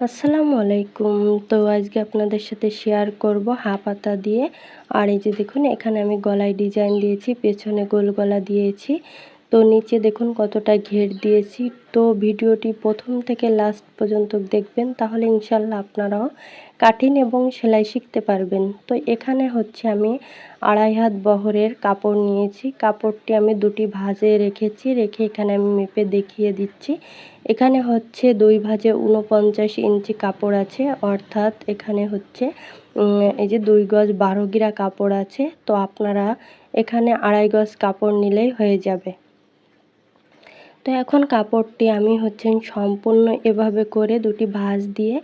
আসসালামু আলাইকুম। তো আজকে আপনাদের সাথে শেয়ার করব হাফ পাতা দিয়ে। আর এই যে দেখুন, এখানে আমি গলায় ডিজাইন দিয়েছি, পেছনে গোল গলা দিয়েছি। তো নিচে দেখুন কতটা ঘের দিয়েছি। তো ভিডিওটি প্রথম থেকে লাস্ট পর্যন্ত দেখবেন, তাহলে ইনশাল্লাহ আপনারাও কাঠিন এবং সেলাই শিখতে পারবেন। তো এখানে হচ্ছে আমি আড়াই হাত বহরের কাপড় নিয়েছি। কাপড়টি আমি দুটি ভাজে রেখেছি, রেখে এখানে আমি মেপে দেখিয়ে দিচ্ছি। এখানে হচ্ছে দুই ভাজে উনপঞ্চাশ ইঞ্চি কাপড় আছে, অর্থাৎ এখানে হচ্ছে এই যে দুই গজ বারো গিরা কাপড় আছে। তো আপনারা এখানে আড়াই গজ কাপড় নিলেই হয়ে যাবে। তো এখন কাপড়টি আমি হচ্ছে সম্পূর্ণ এভাবে করে দুটি ভাঁজ দিয়ে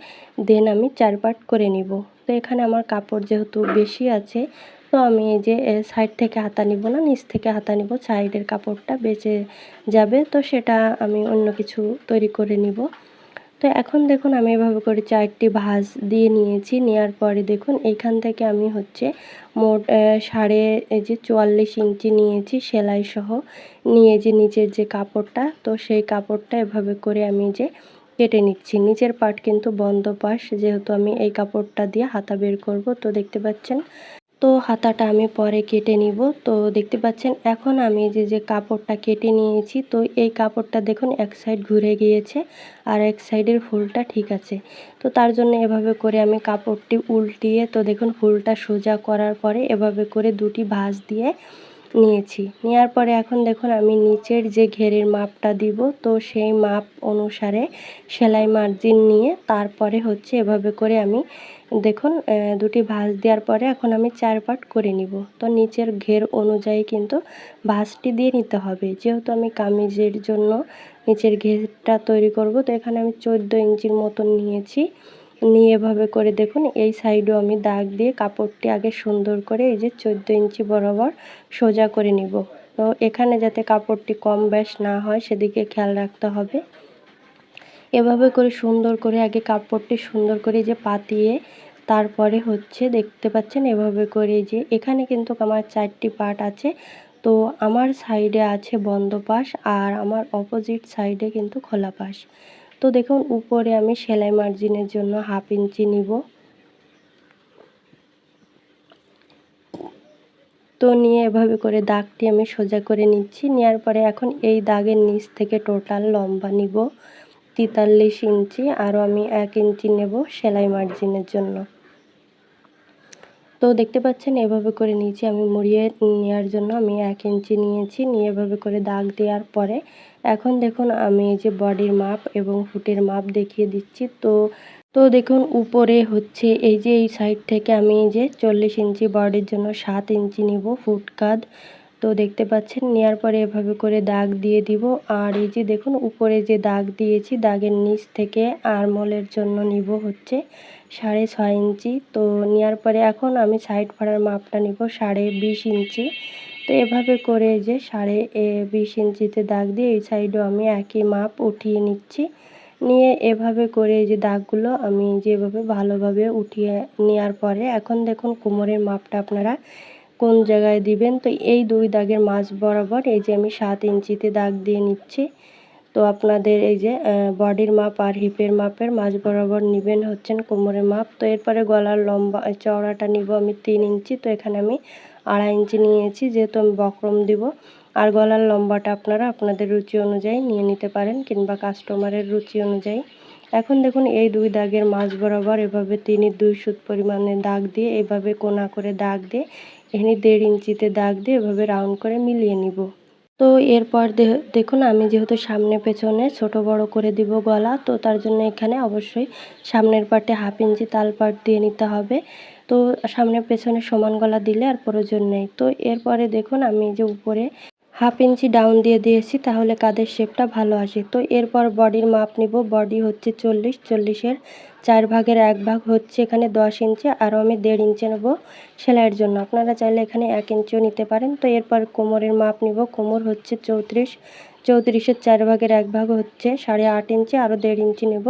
দেন আমি চার পাট করে নিব। তো এখানে আমার কাপড় যেহেতু বেশি আছে, তো আমি এই যে সাইড থেকে হাতা নিব না, নিচ থেকে হাতা নিব, সাইডের কাপড়টা বেঁচে যাবে। তো সেটা আমি অন্য কিছু তৈরি করে নিব। তো এখন দেখুন আমি এভাবে করে চারটি ভাঁজ দিয়ে নিয়েছি। নেওয়ার পরে দেখুন এইখান থেকে আমি হচ্ছে মোট সাড়ে, এই যে চুয়াল্লিশ ইঞ্চি নিয়েছি সেলাই সহ নিয়ে যে নিচের যে কাপড়টা, তো সেই কাপড়টা এভাবে করে আমি যে কেটে নিচ্ছি। নিচের পার্ট কিন্তু বন্ধ পাশ, যেহেতু আমি এই কাপড়টা দিয়ে হাতা বের করব, তো দেখতে পাচ্ছেন তো হাতাটা আমি পরে কেটে নিব। তো দেখতে পাচ্ছেন, এখন আমি যে যে কাপড়টা কেটে নিয়েছি, তো এই কাপড়টা দেখুন এক সাইড ঘুরে গিয়েছে আর এক সাইডের ফুলটা ঠিক আছে। তো তার জন্য এভাবে করে আমি কাপড়টি উল্টিয়ে, তো দেখুন ফুলটা সোজা করার পরে এভাবে করে দুটি ভাঁজ দিয়ে নিয়েছি। নেওয়ার পরে এখন দেখুন আমি নিচের যে ঘেরের মাপটা দিব, তো সেই মাপ অনুসারে সেলাই মার্জিন নিয়ে তারপরে হচ্ছে এভাবে করে আমি দেখুন দুটি ভাঁজ দেওয়ার পরে এখন আমি চার পাট করে নিব। তো নিচের ঘের অনুযায়ী কিন্তু ভাঁজটি দিয়ে নিতে হবে। যেহেতু আমি কামিজের জন্য নিচের ঘেরটা তৈরি করব, তো এখানে আমি চোদ্দ ইঞ্চির মতন নিয়েছি। নিয়ে এভাবে করে দেখুন, এই সাইডেও আমি দাগ দিয়ে কাপড়টি আগে সুন্দর করে এই যে চোদ্দ ইঞ্চি বরাবর সোজা করে নিব। তো এখানে যাতে কাপড়টি কম ব্যাস না হয় সেদিকে খেয়াল রাখতে হবে। এভাবে করে সুন্দর করে আগে কাপড়টি সুন্দর করে যে পাতিয়ে তারপরে হচ্ছে দেখতে পাচ্ছেন, এভাবে করে যে এখানে কিন্তু আমার চারটি পার্ট আছে। তো আমার সাইডে আছে বন্ধ পাশ আর আমার অপোজিট সাইডে কিন্তু খোলা পাশ। তো দেখুন, উপরে আমি সেলাই মার্জিনের জন্য হাফ ইঞ্চি নিব। তো নিয়ে এভাবে করে দাগটি আমি সোজা করে নিচ্ছি। নেওয়ার পরে এখন এই দাগের নিচ থেকে টোটাল লম্বা নিব, তেতাল্লিশ ইঞ্চি, আরও আমি এক ইঞ্চি নেব সেলাই মার্জিনের জন্য। তো দেখতে পাচ্ছেন, এভাবে করে নিয়েছি আমি মুড়িয়ে নেওয়ার জন্য আমি এক ইঞ্চি নিয়েছি। নিয়ে এভাবে করে দাগ দেওয়ার পরে এখন দেখুন আমি এই যে বডির মাপ এবং ফুটের মাপ দেখিয়ে দিচ্ছি। তো তো দেখুন উপরে হচ্ছে এই যে এই সাইড থেকে আমি এই যে চল্লিশ ইঞ্চি বডির জন্য সাত ইঞ্চি নিব ফুট কাদ তো দেখতে পাচ্ছেন নেওয়ার পরে এভাবে করে দাগ দিয়ে দিব। আর এই যে দেখুন উপরে যে দাগ দিয়েছি, দাগের নিচ থেকে আরমলের জন্য নিব হচ্ছে সাড়ে ছয় ইঞ্চি। তো নেওয়ার পরে এখন আমি সাইড ফাড়ার মাপটা নিব সাড়ে বিশ ইঞ্চি। তো এভাবে করে যে সাড়ে, এ, বিশ ইঞ্চিতে দাগ দিয়ে এই সাইডেও আমি একই মাপ উঠিয়ে নিচ্ছি। নিয়ে এভাবে করে যে দাগগুলো আমি যেভাবে ভালোভাবে উঠিয়ে নেওয়ার পরে এখন দেখুন কোমরের মাপটা আপনারা কোন জায়গায় দিবেন? তো এই দুই দাগের মাঝ বরাবর এই যে আমি সাত ইঞ্চিতে দাগ দিয়ে নিচ্ছি। তো আপনাদের এই যে বডির মাপ আর হিপের মাপের মাঝ বরাবর নেবেন হচ্ছেন কোমরের মাপ। তো এরপরে গলার লম্বা চওড়াটা নিব আমি তিন ইঞ্চি। তো এখানে আমি আড়াই ইঞ্চি নিয়েছি, যেহেতু আমি বক্রম দিব। আর গলার লম্বাটা আপনারা আপনাদের রুচি অনুযায়ী নিয়ে নিতে পারেন কিংবা কাস্টমারের রুচি অনুযায়ী। এখন দেখুন, এই দুই দাগের মাছ বরাবর এভাবে তিনি দুই সুত পরিমাণে দাগ দিয়ে, এভাবে কোনা করে দাগ দিয়ে, এখানে দেড় ইঞ্চিতে দাগ দিয়ে এভাবে রাউন্ড করে মিলিয়ে নিব। তো এরপর দেখুন আমি যেহেতু সামনে পেছনে ছোট বড় করে দিব গলা, তো তার জন্য এখানে অবশ্যই সামনের পাটে হাফ ইঞ্চি তাল পাট দিয়ে নিতে হবে। তো সামনে পেছনে সমান গলা দিলে আর প্রয়োজন নেই। তো এরপরে দেখুন আমি যে উপরে হাফ ইঞ্চি ডাউন দিয়ে দিয়েছি, তাহলে কাদের শেপটা ভালো আসে? তো এরপর বডির মাপ নিব বডি হচ্ছে চল্লিশ, চল্লিশের চার ভাগের এক ভাগ হচ্ছে এখানে দশ ইঞ্চি আরও আমি দেড় ইঞ্চি নেব সেলাইয়ের জন্য। আপনারা চাইলে এখানে এক ইঞ্চিও নিতে পারেন। তো এরপর কোমরের মাপ নিব, কোমর হচ্ছে চৌত্রিশ, চৌত্রিশের চার ভাগের এক ভাগ হচ্ছে সাড়ে আট ইঞ্চি আরও দেড় ইঞ্চি নেব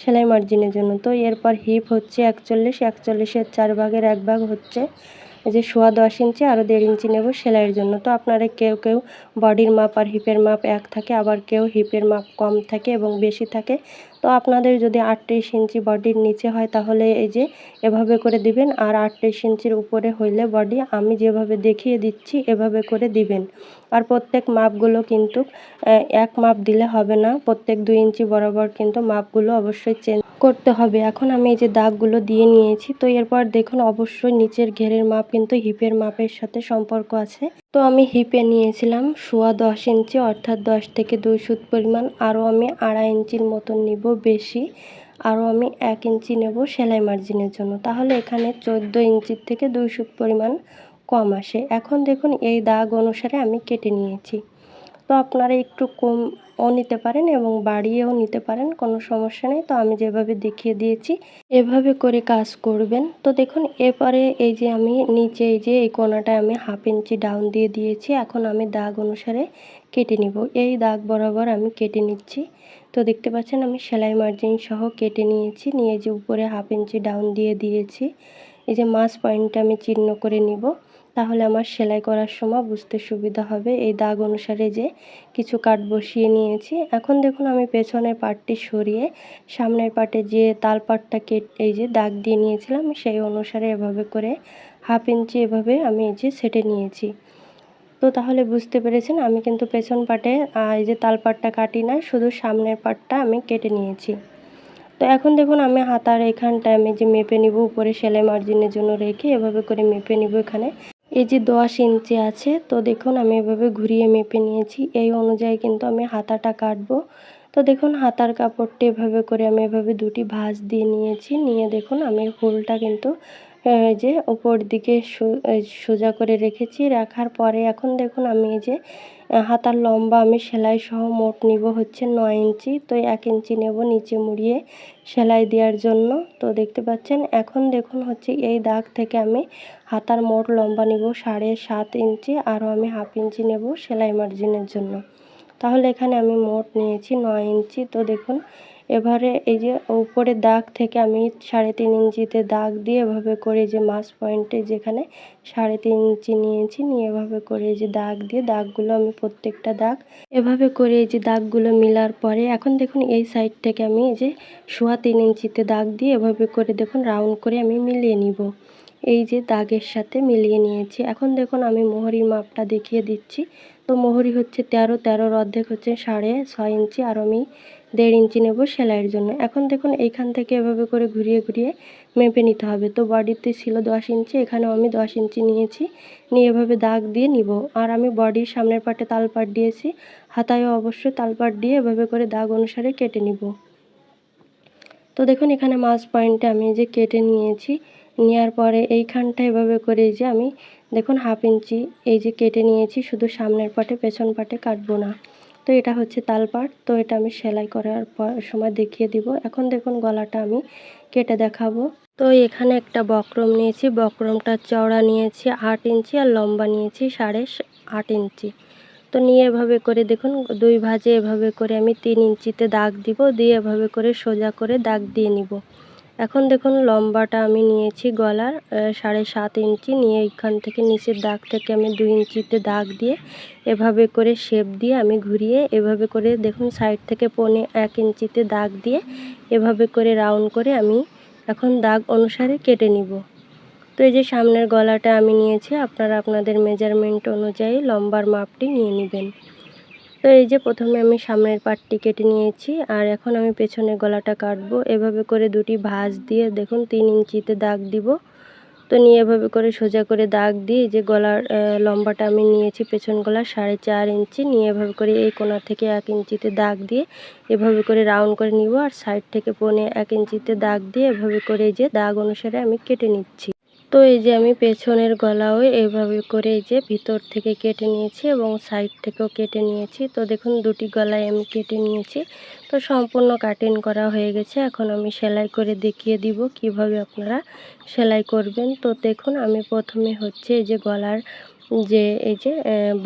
সেলাই মার্জিনের জন্য। তো এরপর হিপ হচ্ছে একচল্লিশ, একচল্লিশের চার ভাগের এক ভাগ হচ্ছে যে সোয়া দশ ইঞ্চি আরও দেড় ইঞ্চি নেব সেলাইয়ের জন্য। তো আপনারা কেউ কেউ বডির মাপ আর হিপের মাপ এক থাকে, আবার কেউ হিপের মাপ কম থাকে এবং বেশি থাকে। তো আপনাদের যদি আটত্রিশ ইঞ্চি বডির নিচে হয় তাহলে এই যে এভাবে করে দিবেন আর আটত্রিশ ইঞ্চির উপরে হইলে বডি আমি যেভাবে দেখিয়ে দিচ্ছি এভাবে করে দিবেন। আর প্রত্যেক মাপগুলো কিন্তু এক মাপ দিলে হবে না। প্রত্যেক দুই ইঞ্চি বরাবর কিন্তু মাপগুলো অবশ্যই চেঞ্জ করতে হবে। এখন আমি এই যে দাগগুলো দিয়ে নিয়েছি। তো এরপর দেখুন, অবশ্যই নিচের ঘেরের মাপ কিন্তু হিপের মাপের সাথে সম্পর্ক আছে। তো আমি হিপে নিয়েছিলাম, সোয়া দশ ইঞ্চি অর্থাৎ দশ থেকে দুই সুত পরিমাণ। আরও আমি আড়াই ইঞ্চির মতন নিব বেশি। আরও আমি এক ইঞ্চি নেব সেলাই মার্জিনের জন্য। তাহলে এখানে চোদ্দ ইঞ্চির থেকে দুই সুত পরিমাণ কম আসে। এখন দেখুন এই দাগ অনুসারে আমি কেটে নিয়েছি। তো আপনারা একটু কম ও নিতে পারেন এবং বাড়িয়েও নিতে পারেন, কোনো সমস্যা নেই। তো আমি যেভাবে দেখিয়ে দিয়েছি, এভাবে করে কাজ করবেন। তো দেখুন, এরপরে এই যে আমি নিচে এই যে এই কোনাটায় আমি হাফ ইঞ্চি ডাউন দিয়ে দিয়েছি। এখন আমি দাগ অনুসারে কেটে নিব। এই দাগ বরাবর আমি কেটে নিচ্ছি। তো দেখতে পাচ্ছেন, আমি সেলাই মার্জিন সহ কেটে নিয়েছি। নিয়ে যে উপরে হাফ ইঞ্চি ডাউন দিয়ে দিয়েছি। এই যে মাছ পয়েন্টটা আমি চিহ্ন করে নিব। তাহলে আমার সেলাই করার সময় বুঝতে সুবিধা হবে। এই দাগ অনুসারে যে কিছু কাট বসিয়ে নিয়েছি। এখন দেখুন আমি পেছনের পাটটি সরিয়ে সামনের পাটে যে তাল পাটটা কেট, এই যে দাগ দিয়ে নিয়েছিলাম, সেই অনুসারে এভাবে করে হাফ ইঞ্চি এভাবে আমি এই যে সেটে নিয়েছি। তো তাহলে বুঝতে পেরেছেন, আমি কিন্তু পেছন পাটে এই যে তাল পাটটা কাটি না, শুধু সামনের পাটটা আমি কেটে নিয়েছি। তো এখন দেখুন আমি হাতার এখানটায় আমি যে মেপে নিব, উপরে সেলাই মার্জিনের জন্য রেখে এভাবে করে মেপে নিব এখানে। এই যে দশ ইঞ্চি আছে, তো দেখুন আমি এভাবে ঘুরিয়ে মেপে নিয়েছি। এই অনুযায়ী কিন্তু আমি হাতাটা কাটবো। তো দেখুন হাতার কাপড়টি এভাবে করে আমি এভাবে দুটি ভাঁজ দিয়ে নিয়েছি। নিয়ে দেখুন আমি ফুলটা কিন্তু যে উপর দিকে সোজা করে রেখেছি। রাখার পরে এখন দেখুন আমি এই যে হাতার লম্বা আমি সেলাই সহ মোট নিব হচ্ছে নয় ইঞ্চি। তো এক ইঞ্চি নেব নিচে মুড়িয়ে সেলাই দেওয়ার জন্য। তো দেখতে পাচ্ছেন, এখন দেখুন হচ্ছে এই দাগ থেকে আমি হাতার মোট লম্বা নিব সাড়ে সাত ইঞ্চি, আরও আমি হাফ ইঞ্চি নেব সেলাই মার্জিনের জন্য। তাহলে এখানে আমি মোট নিয়েছি নয় ইঞ্চি। তো দেখুন এবারে এই যে উপরে দাগ থেকে আমি সাড়ে তিন ইঞ্চিতে দাগ দিয়ে এভাবে করে যে মাছ পয়েন্টে যেখানে সাড়ে তিন ইঞ্চি নিয়েছি, নিয়ে এভাবে করে যে দাগ দিয়ে দাগগুলো আমি প্রত্যেকটা দাগ এভাবে করে এই যে দাগগুলো মিলার পরে এখন দেখুন এই সাইড থেকে আমি এই যে সোয়া তিন ইঞ্চিতে দাগ দিয়ে এভাবে করে দেখুন রাউন্ড করে আমি মিলিয়ে নিব। এই যে দাগের সাথে মিলিয়ে নিয়েছি। এখন দেখুন আমি মোহরির মাপটা দেখিয়ে দিচ্ছি। তো মোহরি হচ্ছে তেরো, তেরোর অর্ধেক হচ্ছে সাড়ে ছয় ইঞ্চি। আর আমি দেড় ইঞ্চি নেব সেলাইয়ের জন্য। এখন দেখুন এইখান থেকে এভাবে করে ঘুরিয়ে ঘুরিয়ে মেপে নিতে হবে। তো বডিতে ছিল দশ ইঞ্চি, এখানেও আমি দশ ইঞ্চি নিয়েছি। নিয়ে এভাবে দাগ দিয়ে নিব। আর আমি বডির সামনের পাটে তালপাট দিয়েছি। হাতায়ও অবশ্যই তালপাট দিয়ে এভাবে করে দাগ অনুসারে কেটে নিব। তো দেখুন এখানে মাছ পয়েন্টে আমি যে কেটে নিয়েছি। নেওয়ার পরে এইখানটা এভাবে করে যে আমি দেখুন হাফ ইঞ্চি এই যে কেটে নিয়েছি। শুধু সামনের পাটে, পেছন পাটে কাটবো না। তো এটা হচ্ছে তালপাট তো এটা আমি সেলাই করার সময় দেখিয়ে দিব। এখন দেখুন গলাটা আমি কেটে দেখাবো। তো এখানে একটা বক্রম নিয়েছি। বক্রমটা চওড়া নিয়েছি আট ইঞ্চি আর লম্বা নিয়েছি সাড়ে আট ইঞ্চি। তো নিয়ে এভাবে করে দেখুন দুই ভাজে এভাবে করে আমি তিন ইঞ্চিতে দাগ দিব। দিয়ে এভাবে করে সোজা করে দাগ দিয়ে নিব। এখন দেখুন, লম্বাটা আমি নিয়েছি গলার সাড়ে সাত ইঞ্চি। নিয়ে এখান থেকে নিচের দাগ থেকে আমি দুই ইঞ্চিতে দাগ দিয়ে এভাবে করে শেপ দিয়ে আমি ঘুরিয়ে এভাবে করে দেখুন, সাইড থেকে পনে এক ইঞ্চিতে দাগ দিয়ে এভাবে করে রাউন্ড করে আমি এখন দাগ অনুসারে কেটে নিব। তো এই যে সামনের গলাটা আমি নিয়েছি, আপনারা আপনাদের মেজারমেন্ট অনুযায়ী লম্বার মাপটি নিয়ে নেবেন। তো এই যে প্রথমে আমি সামনের পাটটি কেটে নিয়েছি, আর এখন আমি পেছনের গলাটা কাটবো। এভাবে করে দুটি ভাঁজ দিয়ে দেখুন, তিন ইঞ্চিতে দাগ দিব। তো নিয়ে এভাবে করে সোজা করে দাগ দিয়ে যে গলার লম্বাটা আমি নিয়েছি পেছন গলার সাড়ে চার ইঞ্চি। নিয়ে এভাবে করে এই কোনা থেকে এক ইঞ্চিতে দাগ দিয়ে এভাবে করে রাউন্ড করে নিব, আর সাইড থেকে পনে এক ইঞ্চিতে দাগ দিয়ে এভাবে করে যে দাগ অনুসারে আমি কেটে নিচ্ছি। তো এই যে আমি পেছনের গলাও এইভাবে করে এই যে ভিতর থেকে কেটে নিয়েছি এবং সাইড থেকেও কেটে নিয়েছি। তো দেখুন, দুটি গলায় আমি কেটে নিয়েছি। তো সম্পূর্ণ কাটিং করা হয়ে গেছে। এখন আমি সেলাই করে দেখিয়ে দিব কীভাবে আপনারা সেলাই করবেন। তো দেখুন, আমি প্রথমে হচ্ছে এই যে গলার যে এই যে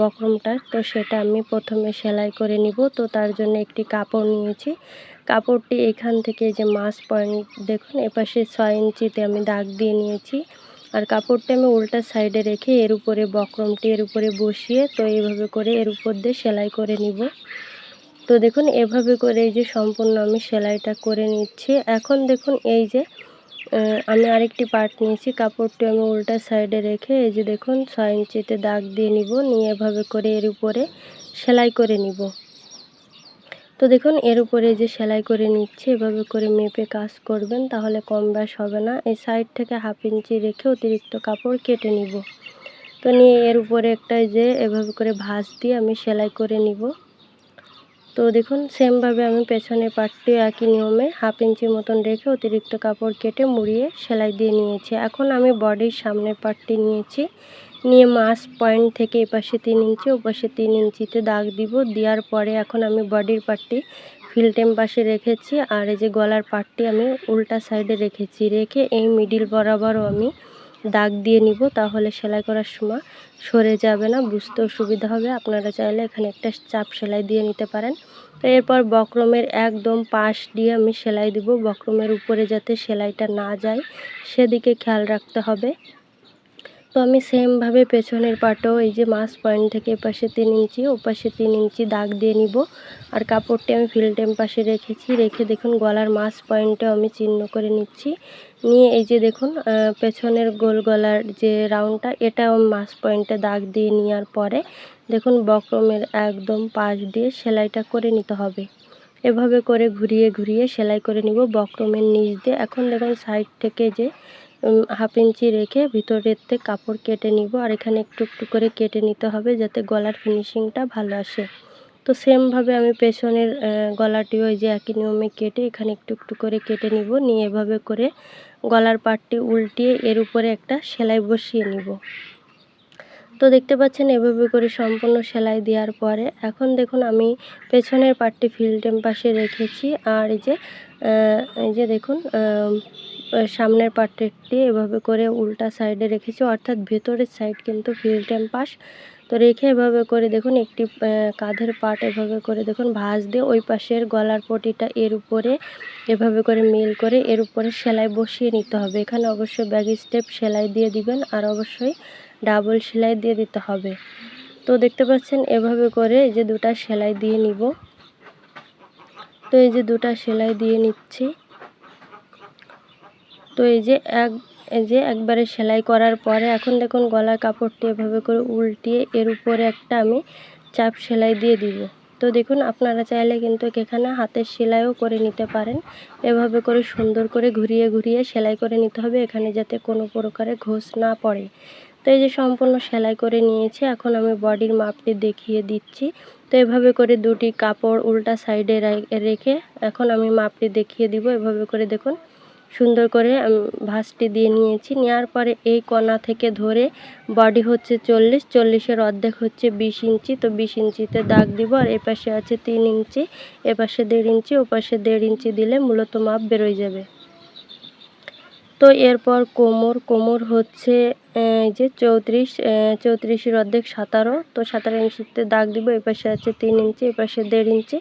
বক্রমটা, তো সেটা আমি প্রথমে সেলাই করে নিব। তো তার জন্য একটি কাপড় নিয়েছি। কাপড়টি এখান থেকে যে মাছ পয়েন্ট, দেখুন, এপাশে ছয় ইঞ্চিতে আমি দাগ দিয়ে নিয়েছি। আর কাপড়টা আমি উল্টা সাইডে রেখে এর উপরে বক্রমটি এর উপরে বসিয়ে তো এইভাবে করে এর উপর দিয়ে সেলাই করে নিব। তো দেখুন, এভাবে করে এই যে সম্পূর্ণ আমি সেলাইটা করে নিচ্ছি। এখন দেখুন, এই যে আমি আরেকটি পার্ট নিয়েছি। কাপড়টি আমি উল্টা সাইডে রেখে এই যে দেখুন, ছয় ইঞ্চিতে দাগ দিয়ে নিব। নিয়ে এভাবে করে এর উপরে সেলাই করে নিব। তো দেখুন, এর উপরে যে সেলাই করে নিচ্ছে, এভাবে করে মেপে কাজ করবেন, তাহলে কম ব্যাস হবে না। এই সাইড থেকে হাফ ইঞ্চি রেখে অতিরিক্ত কাপড় কেটে নিব। তো নিয়ে এর উপরে একটা যে এভাবে করে ভাঁজ দিয়ে আমি সেলাই করে নিব। তো দেখুন, সেমভাবে আমি পেছনের পাটটি একই নিয়মে হাফ ইঞ্চি মতন রেখে অতিরিক্ত কাপড় কেটে মুড়িয়ে সেলাই দিয়ে নিয়েছি। এখন আমি বডির সামনের পাটটি নিয়েছি। নিয়ে মাস পয়েন্ট থেকে এপাশে তিন ইঞ্চি, ওপাশে তিন ইঞ্চিতে দাগ দিব। দেওয়ার পরে এখন আমি বডির পাটটি ফিলটেম পাশে রেখেছি আর এই যে গলার পার্টটি আমি উল্টা সাইডে রেখেছি। রেখে এই মিডিল বরাবরও আমি দাগ দিয়ে নিব তাহলে সেলাই করার সময় সরে যাবে না, বুঝতেও সুবিধা হবে। আপনারা চাইলে এখানে একটা চাপ সেলাই দিয়ে নিতে পারেন। এরপর বক্রমের একদম পাশ দিয়ে আমি সেলাই দিব। বক্রমের উপরে যাতে সেলাইটা না যায়, সেদিকে খেয়াল রাখতে হবে। তো আমি সেমভাবে পেছনের পাটেও এই যে মাস পয়েন্ট থেকে এপাশে তিন ইঞ্চি, ওপাশে তিন ইঞ্চি দাগ দিয়ে নিব। আর কাপড়টি আমি ফিল্টেম পাশে রেখেছি। রেখে দেখুন গলার মাস পয়েন্টেও আমি চিহ্ন করে নিচ্ছি। নিয়ে এই যে দেখুন পেছনের গোল গলার যে রাউন্ডটা এটাও মাস পয়েন্টে দাগ দিয়ে নেওয়ার পরে দেখুন বক্রমের একদম পাশ দিয়ে সেলাইটা করে নিতে হবে। এভাবে করে ঘুরিয়ে ঘুরিয়ে সেলাই করে নিব বক্রমের নিচ দিয়ে। এখন দেখুন সাইড থেকে যে হাফ ইঞ্চি রেখে ভিতরের থেকে কাপড় কেটে নিব। আর এখানে একটু একটু করে কেটে নিতে হবে যাতে গলার ফিনিশিংটা ভালো আসে। তো সেমভাবে আমি পেছনের আহ, গলাটিও এই যে একই নিয়মে কেটে এখানে একটু একটু করে কেটে নিব। নিয়ে এভাবে করে গলার পাটটি উল্টিয়ে এর উপরে একটা সেলাই বসিয়ে নিব। তো দেখতে পাচ্ছেন এভাবে করে সম্পূর্ণ সেলাই দেওয়ার পরে এখন দেখুন আমি পেছনের পাটটি ফিল্টেম পাশে রেখেছি। আর এই যে এই যে দেখুন সামনের পাটটি এভাবে করে উল্টা সাইডে রেখেছি, অর্থাৎ ভেতরের সাইড কিন্তু ফিল্টেম পাশ তো রেখে এভাবে করে দেখুন, একটি কাঁধের পাট এভাবে করে দেখুন, ভাঁজ দিয়ে ওই পাশের গলার পটিটা এর উপরে এভাবে করে মিল করে এর উপরে সেলাই বসিয়ে নিতে হবে। এখানে অবশ্যই ব্যাগ স্টেপ সেলাই দিয়ে দিবেন আর অবশ্যই ডাবল সেলাই দিয়ে দিতে হবে। তো দেখতে পাচ্ছেন, এভাবে করে যে দুটা সেলাই দিয়ে নিব। তো এই যে দুটা সেলাই দিয়ে নিচ্ছি। তো এই যে এক, এই যে একবারে সেলাই করার পরে এখন দেখুন গলার কাপড়টি এভাবে করে উল্টিয়ে এর উপরে একটা আমি চাপ সেলাই দিয়ে দিব। তো দেখুন আপনারা চাইলে কিন্তু এখানে হাতের সেলাইও করে নিতে পারেন। এভাবে করে সুন্দর করে ঘুরিয়ে ঘুরিয়ে সেলাই করে নিতে হবে এখানে যাতে কোনো প্রকারে ঘোষ না পড়ে। তো এই যে সম্পূর্ণ সেলাই করে নিয়েছি, এখন আমি বডির মাপটি দেখিয়ে দিচ্ছি। তো এভাবে করে দুটি কাপড় উল্টা সাইডে রেখে এখন আমি মাপটি দেখিয়ে দিব। এভাবে করে দেখুন সুন্দর করে ভাঁজটি দিয়ে নিয়েছি। নেওয়ার পরে এই কোণা থেকে ধরে বডি হচ্ছে চল্লিশ, চল্লিশের অর্ধেক হচ্ছে বিশ ইঞ্চি। তো বিশ ইঞ্চিতে দাগ দিব আর এপাশে আছে তিন ইঞ্চি, এপাশে দেড় ইঞ্চি, ওপাশে দেড় ইঞ্চি দিলে মূলত মাপ বেরোয় যাবে। তো এরপর কোমর কোমর হচ্ছে এই যে চৌত্রিশ চৌত্রিশের অর্ধেক সাতারো। তো সাতারো ইঞ্চিতে দাগ দিব, এপাশে আছে তিন ইঞ্চি, এপাশে দেড় ইঞ্চি।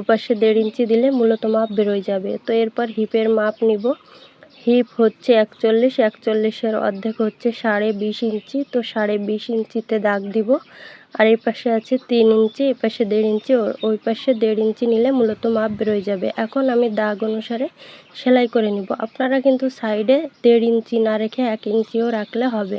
ওপাশে দেড় ইঞ্চি দিলে মূলত মাপ বেরোয় যাবে। তো এরপর হিপের মাপ নিব। হিপ হচ্ছে একচল্লিশ, একচল্লিশের অর্ধেক হচ্ছে সাড়ে বিশ ইঞ্চি। তো সাড়ে বিশ ইঞ্চিতে দাগ দিব। আর এই পাশে আছে তিন ইঞ্চি, এই পাশে দেড় ইঞ্চি ওই পাশে দেড় ইঞ্চি নিলে মূলত মাপ বেরোয় যাবে। এখন আমি দাগ অনুসারে সেলাই করে নিব। আপনারা কিন্তু সাইডে দেড় ইঞ্চি না রেখে এক ইঞ্চিও রাখলে হবে।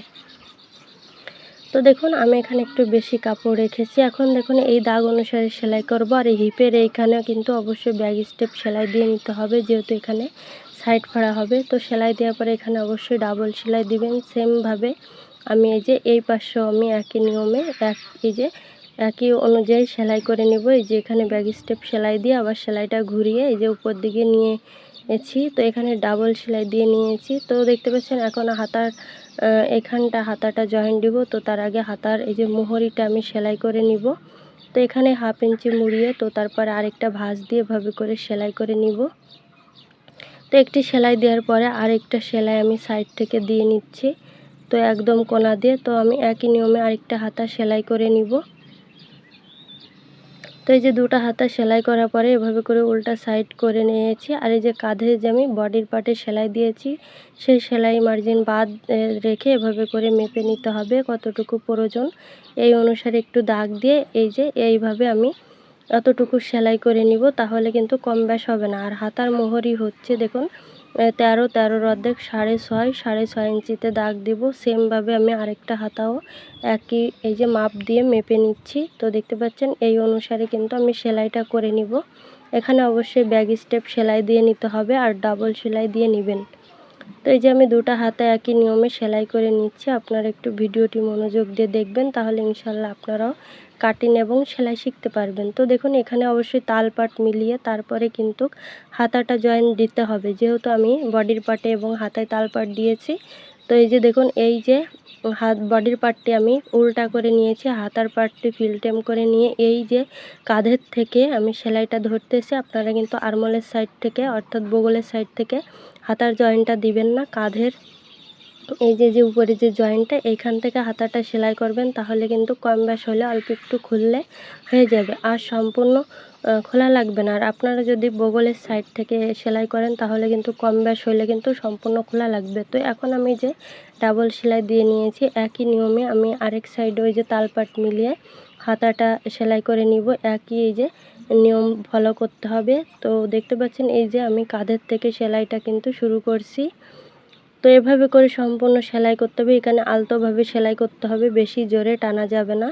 তো দেখুন, আমি এখানে একটু বেশি কাপড় রেখেছি। এখন দেখুন, এই দাগ অনুসারে সেলাই করব। আর এই হিপের এইখানেও কিন্তু অবশ্যই ব্যাগ স্টেপ সেলাই দিয়ে নিতে হবে, যেহেতু এখানে সাইড ফাড়া হবে। তো সেলাই দেওয়ার পরে এখানে অবশ্যই ডাবল সেলাই দিবেন। সেমভাবে আমি এই যে এই পাশেও আমি একই নিয়মে এক, এই যে একই অনুযায়ী সেলাই করে নেব। এই যে এখানে ব্যাগ স্টেপ সেলাই দিয়ে আবার সেলাইটা ঘুরিয়ে এই যে উপর দিকে নিয়েছি। তো এখানে ডাবল সেলাই দিয়ে নিয়েছি। তো দেখতে পাচ্ছেন, এখন হাতার এখানটা হাতাটা জয়েন দিব। তো তার আগে হাতার এই যে মোহরিটা আমি সেলাই করে নিব। তো এখানে হাফ ইঞ্চি মুড়িয়ে তো তারপর আরেকটা ভাঁজ দিয়ে এভাবে করে সেলাই করে নিব। তো একটি সেলাই দেওয়ার পরে আরেকটা সেলাই আমি সাইড থেকে দিয়ে নিচ্ছি। তো একদম কোনা দিয়ে তো আমি একই নিয়মে আরেকটা হাতা সেলাই করে নিব। তো এই যে দুটো হাতা সেলাই করার পরে এভাবে করে উল্টা সাইড করে নিয়েছি। আর এই যে কাঁধে যে আমি বডির পার্টে সেলাই দিয়েছি, সেই সেলাই মার্জিন বাদ রেখে এভাবে করে মেপে নিতে হবে কতটুকু প্রয়োজন। এই অনুসারে একটু দাগ দিয়ে এই যে এইভাবে আমি এতটুকু সেলাই করে নিব, তাহলে কিন্তু কম ব্যাস হবে না। আর হাতার মোহরই হচ্ছে, দেখুন। তেরো তেরোর অর্ধেক, সাড়ে ছয় সাড়ে ছয় ইঞ্চিতে দাগ দেব। সেমভাবে আমি আরেকটা হাতাও একই, এই যে মাপ দিয়ে মেপে নিচ্ছি। তো দেখতে পাচ্ছেন, এই অনুসারে কিন্তু আমি সেলাইটা করে নিব। এখানে অবশ্যই ব্যাগ স্টেপ সেলাই দিয়ে নিতে হবে আর ডাবল সেলাই দিয়ে নেবেন। তো এই যে আমি দুটো হাতে একই নিয়মে সেলাই করে নিচ্ছি, আপনারা একটু ভিডিওটি মনোযোগ দিয়ে দেখবেন, তাহলে ইনশাল্লাহ আপনারাও কাটিং এবং সেলাই শিখতে পারবেন। তো দেখুন, এখানে অবশ্যই তাল পাট মিলিয়ে তারপরে কিন্তু হাতাটা জয়েন দিতে হবে। যেহেতু আমি বডির পার্টে এবং হাতায় তাল পাট দিয়েছি, তো এই যে দেখুন, এই যে হাত বডির পার্টটি আমি উল্টা করে নিয়েছি, হাতার পার্টটি ফিলটেম করে নিয়ে এই যে কাঁধের থেকে আমি সেলাইটা ধরতেছি। আপনারা কিন্তু আরমোলের সাইড থেকে, অর্থাৎ বগলের সাইড থেকে হাতার জয়েন্টটা দিবেন না কাঁধের। এই যে যে উপরে যে জয়েন্টটা, এইখান থেকে হাতাটা সেলাই করবেন, তাহলে কিন্তু কম ব্যাস হলে অল্প একটু খুললে হয়ে যাবে। আর সম্পূর্ণ খোলা লাগবে না। আর আপনারা যদি বগলের সাইড থেকে সেলাই করেন, তাহলে কিন্তু কম ব্যাস হলে কিন্তু সম্পূর্ণ খোলা লাগবে। তো এখন আমি যে ডাবল সেলাই দিয়ে নিয়েছি, একই নিয়মে আমি আরেক সাইডে ওই যে তালপাট মিলিয়ে হাতাটা সেলাই করে নিব। একই এই যে নিয়ম ফলো করতে হবে। তো দেখতে পাচ্ছেন, এই যে আমি কাঁধের থেকে সেলাইটা কিন্তু শুরু করছি। তো এভাবে করে সম্পূর্ণ সেলাই করতে হবে। এখানে আলতোভাবে সেলাই করতে হবে, বেশি জোরে টানা যাবে না।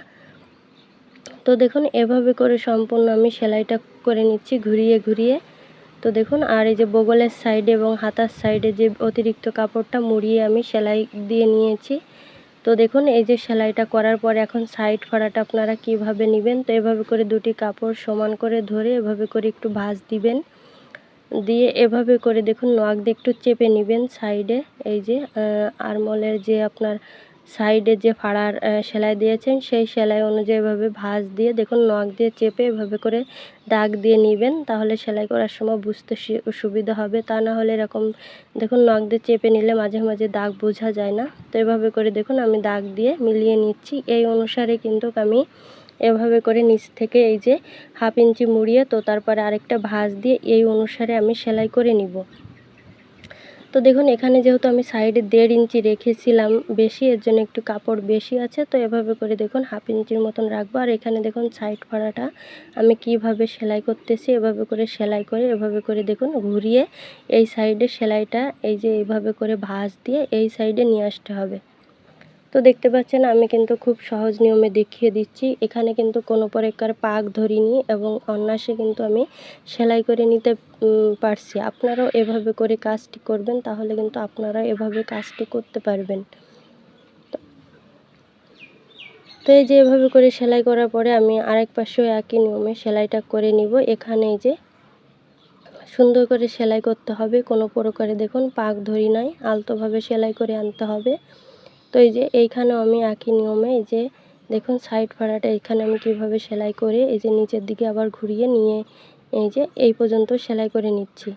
তো দেখুন, এভাবে করে সম্পূর্ণ আমি সেলাইটা করে নিচ্ছি ঘুরিয়ে ঘুরিয়ে। তো দেখুন, আর এই যে বগলের সাইডে এবং হাতার সাইডে যে অতিরিক্ত কাপড়টা মুড়িয়ে আমি সেলাই দিয়ে নিয়েছি। তো দেখুন, এই যে সেলাইটা করার পর এখন সাইড ফাড়াটা আপনারা কীভাবে নেবেন? তো এভাবে করে দুটি কাপড় সমান করে ধরে এভাবে করে একটু ভাঁজ দিবেন। দিয়ে এভাবে করে দেখুন, নখ দিয়ে একটু চেপে নেবেন সাইডে এই যে আরমলের যে আপনার সাইডে যে ফাড়ার সেলাই দিয়েছেন, সেই সেলাই অনুযায়ী এভাবে ভাঁজ দিয়ে, দেখুন, নখ দিয়ে চেপে এভাবে করে দাগ দিয়ে নেবেন, তাহলে সেলাই করার সময় বুঝতে সুবিধা হবে। তা না হলে এরকম, দেখুন, নখ দিয়ে চেপে নিলে মাঝে মাঝে দাগ বোঝা যায় না। তো এভাবে করে দেখুন, আমি দাগ দিয়ে মিলিয়ে নিচ্ছি। এই অনুসারে কিন্তু আমি এভাবে করে নিচ থেকে এই যে হাফ ইঞ্চি মুড়িয়ে, তো তারপরে আরেকটা ভাঁজ দিয়ে, এই অনুসারে আমি সেলাই করে নিব। তো দেখুন, এখানে যেহেতু আমি সাইডে দেড় ইঞ্চি রেখেছিলাম বেশি, এর জন্য একটু কাপড় বেশি আছে, তো এভাবে করে দেখুন হাফ ইঞ্চির মতন রাখব। আর এখানে দেখুন সাইড ফাড়াটা আমি কীভাবে সেলাই করতেছি, এভাবে করে সেলাই করে, এভাবে করে দেখুন, ঘুরিয়ে এই সাইডে সেলাইটা, এই যে এইভাবে করে ভাঁজ দিয়ে এই সাইডে নিয়ে আসতে হবে। তো দেখতে পাচ্ছেন, আমি কিন্তু খুব সহজ নিয়মে দেখিয়ে দিচ্ছি। এখানে কিন্তু কোনো প্রকার পাক ধরিনি এবং অনায়াসে কিন্তু আমি সেলাই করে নিতে পারছি। আপনারাও এভাবে করে কাজটি করবেন, তাহলে কিন্তু আপনারা এভাবে কাজটি করতে পারবেন। তো- এই যে এভাবে করে সেলাই করার পরে আমি আরেক পাশেও একই নিয়মে সেলাইটা করে নিব। এখানে যে সুন্দর করে সেলাই করতে হবে। কোনো প্রকারে দেখুন, পাক ধরি নাই, আলতোভাবে সেলাই করে আনতে হবে। তো এই যে এইখানেও আমি একই নিয়মে এই যে দেখুন সাইড ফাড়াটা এখানে আমি কীভাবে সেলাই করে এই যে নিচের দিকে আবার ঘুরিয়ে নিয়ে এই যে এই পর্যন্ত সেলাই করে নিচ্ছি।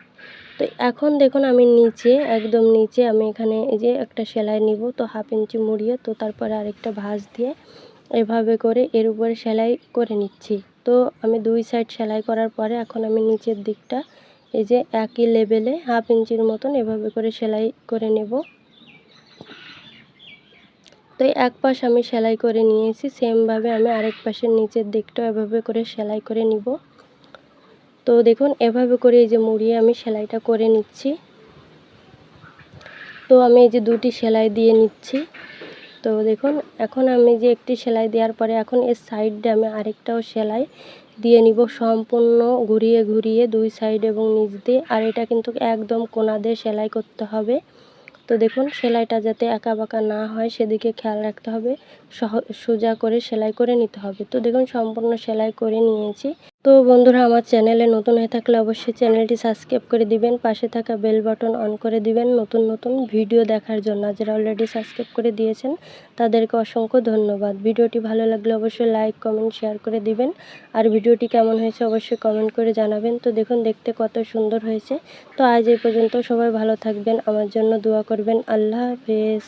তো এখন দেখুন আমি নিচে একদম নিচে আমি এখানে এই যে একটা সেলাই নিব, তো হাফ ইঞ্চি মুড়িয়ে তো তারপরে আরেকটা ভাঁজ দিয়ে এভাবে করে এর উপরে সেলাই করে নিচ্ছি। তো আমি দুই সাইড সেলাই করার পরে এখন আমি নিচের দিকটা এই যে একই লেভেলে হাফ ইঞ্চির মতন এভাবে করে সেলাই করে নেব। তো এক পাশ আমি সেলাই করে নিয়েছি, সেমভাবে আমি আরেক পাশের নিচের দিকটাও এভাবে করে সেলাই করে নিব। তো দেখুন, এভাবে করে এই যে মুড়িয়ে আমি সেলাইটা করে নিচ্ছি। তো আমি এই যে দুটি সেলাই দিয়ে নিচ্ছি। তো দেখুন, এখন আমি যে একটি সেলাই দেওয়ার পরে এখন এর সাইডে আমি আরেকটাও সেলাই দিয়ে নিব সম্পূর্ণ ঘুরিয়ে ঘুরিয়ে দুই সাইড এবং নিচ দিয়ে। আর এটা কিন্তু একদম কোনা দিয়ে সেলাই করতে হবে। তো দেখুন, সেলাইটা যাতে একা বাঁকা না হয়, সেদিকে খেয়াল রাখতে হবে। সোজা করে সেলাই করে নিতে হবে। তো দেখুন, সম্পূর্ণ সেলাই করে নিয়েছি। তো বন্ধুরা, আমার চ্যানেলে নতুন হয়ে থাকলে অবশ্যই চ্যানেলটি সাবস্ক্রাইব করে দিবেন, পাশে থাকা বেল বাটন অন করে দিবেন নতুন নতুন ভিডিও দেখার জন্য। যারা অলরেডি সাবস্ক্রাইব করে দিয়েছেন, তাদেরকে অসংখ্য ধন্যবাদ। ভিডিওটি ভালো লাগলে অবশ্যই লাইক কমেন্ট শেয়ার করে দিবেন। আর ভিডিওটি কেমন হয়েছে অবশ্যই কমেন্ট করে জানাবেন। তো দেখুন, দেখতে কত সুন্দর হয়েছে। তো আজ এই পর্যন্ত সবাই ভালো থাকবেন, আমার জন্য দোয়া করবেন। আল্লাহ হাফেজ।